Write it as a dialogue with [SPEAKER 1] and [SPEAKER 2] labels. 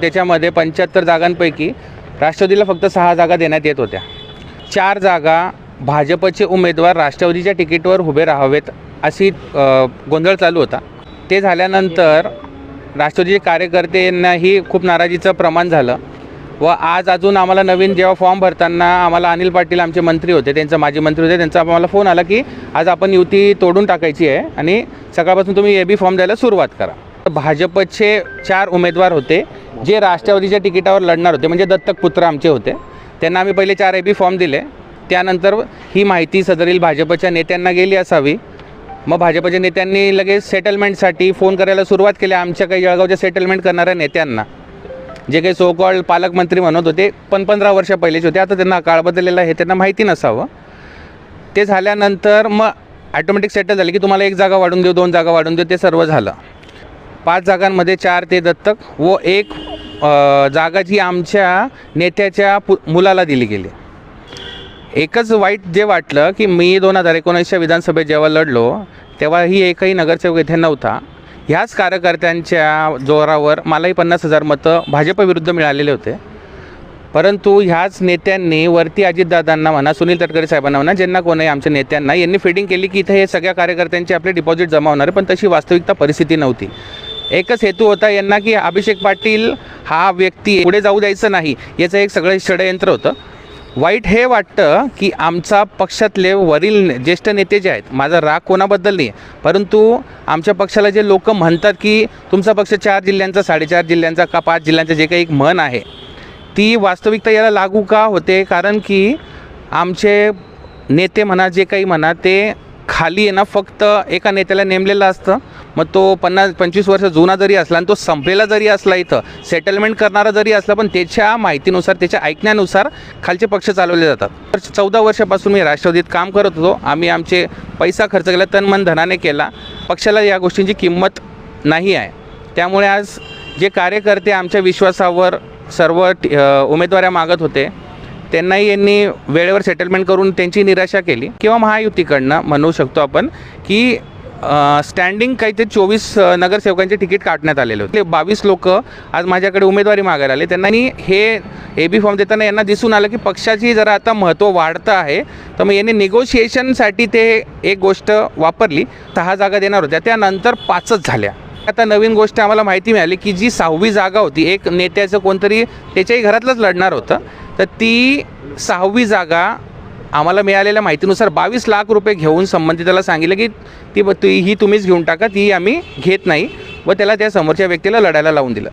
[SPEAKER 1] त्याच्यामध्ये पंच्याहत्तर जागांपैकी राष्ट्रवादीला फक्त सहा जागा देण्यात येत होत्या. चार जागा भाजपचे उमेदवार राष्ट्रवादीच्या तिकीटवर उभे राहावेत अशी गोंधळ चालू होता. ते झाल्यानंतर राष्ट्रवादीचे कार्यकर्त्यांनाही खूप नाराजीचं प्रमाण झालं व आज अजून आम्हाला नवीन जेव्हा फॉर्म भरताना आम्हाला अनिल पाटील आमचे मंत्री होते त्यांचा माजी मंत्री होते त्यांचा आम्हाला फोन आला की आज आपण युती तोडून टाकायची आहे आणि सकाळपासून तुम्ही ए बी फॉर्म द्यायला सुरुवात करा. भाजपचे चार उमेदवार होते जे राष्ट्रवादीच्या तिकिटावर लढणार होते म्हणजे दत्तक पुत्र आमचे होते त्यांना आम्ही पहिले चार ए बी फॉर्म दिले. त्यानंतर ही माहिती सदरील भाजपच्या नेत्यांना गेली असावी. मग भाजपच्या नेत्यांनी लगेच सेटलमेंटसाठी फोन करायला सुरुवात केली आमच्या काही जळगावच्या सेटलमेंट करणाऱ्या नेत्यांना. जे काही सोकॉल्ड पालकमंत्री म्हणत होते पण पंधरा वर्ष पहिलेचे होते. आता त्यांना काळ बदललेला आहे त्यांना माहिती नसावं. ते झाल्यानंतर मग ॲटोमॅटिक सेटल झाले की तुम्हाला एक जागा वाढून देऊ दोन जागा वाढून देऊ ते सर्व झालं. पाच जागांमध्ये चार ते दत्तक व एक जागा जी आमच्या नेत्याच्या पु मुलाला दिली गेली. एकच वाईट जे वाटलं की मी दोन हजार एकोणीसच्या विधानसभेत जेव्हा लढलो तेव्हा ही एकही नगरसेवक येथे नव्हता. ह्याच कार्यकर्त्यांच्या जोरावर मलाही पन्नास हजार मतं भाजपविरुद्ध मिळालेले होते. परंतु ह्याच नेत्यांनी वरती अजितदादांना म्हणा सुनील तटकरे साहेबांना म्हणा ज्यांना कोणी आमच्या नेत्यांना यांनी फिडिंग केली की इथे हे सगळ्या कार्यकर्त्यांचे आपले डिपॉझिट जमा होणार आहे पण तशी वास्तविकता परिस्थिती नव्हती. एकच हेतू होता यांना की अभिषेक पाटील हा व्यक्ती पुढे जाऊ द्यायचं नाही. याचं एक सगळं षडयंत्र होतं. वाईट हे वाटतं की आमचा पक्षातले वरील ज्येष्ठ नेते जे आहेत माझा राग कोणाबद्दल नाही परंतु आमच्या पक्षाला जे लोक म्हणतात की तुमचा पक्ष चार जिल्ह्यांचा साडेचार जिल्ह्यांचा का पाच जिल्ह्यांचा जे काही एक म्हण आहे ती वास्तविकता याला लागू का होते? कारण की आमचे नेते म्हणा जे काही म्हणा ते खाली आहे ना फक्त एका नेत्याला नेमलेलं असतं. मग तो पन्नास पंचवीस वर्ष जुना जरी असला आणि तो संपलेला जरी असला इथं सेटलमेंट करणारा जरी असला पण त्याच्या माहितीनुसार त्याच्या ऐकण्यानुसार खालचे पक्ष चालवले जातात. तर चौदा वर्षापासून मी राष्ट्रवादीत काम करत होतो. आम्ही आमचे पैसा खर्च केला तन मन धनाने केला. पक्षाला या गोष्टींची किंमत नाही आहे. त्यामुळे आज जे कार्यकर्ते आमच्या विश्वासावर सर्व उमेदवाऱ्या मागत होते त्यांनाही यांनी वेळेवर सेटलमेंट करून त्यांची निराशा केली. किंवा महायुतीकडनं म्हणू शकतो आपण की स्टँडिंग काही ते चोवीस नगरसेवकांचे तिकीट काढण्यात आलेले होते. बावीस लोक आज माझ्याकडे उमेदवारी मागायला आले. त्यांना हे ए बी फॉर्म देताना यांना दिसून आलं की पक्षाची जरा आता महत्त्व वाढतं आहे. तर मग यांनी निगोशिएशनसाठी ते एक गोष्ट वापरली. सहा जागा देणार होत्या. त्यानंतर पाचच झाल्या. आता नवीन गोष्ट आम्हाला माहिती मिळाली की जी सहावी जागा होती एक नेत्याचं कोणतरी त्याच्याही घरातलंच लढणार होतं. तर ती सहावी जागा आम्हाला मिळालेल्या माहितीनुसार बावीस लाख रुपये घेऊन संबंधिताला सांगितलं की ती ही तुम्हीच घेऊन टाका ती आम्ही घेत नाही व त्याला त्या समोरच्या व्यक्तीला लढायला लावून दिलं.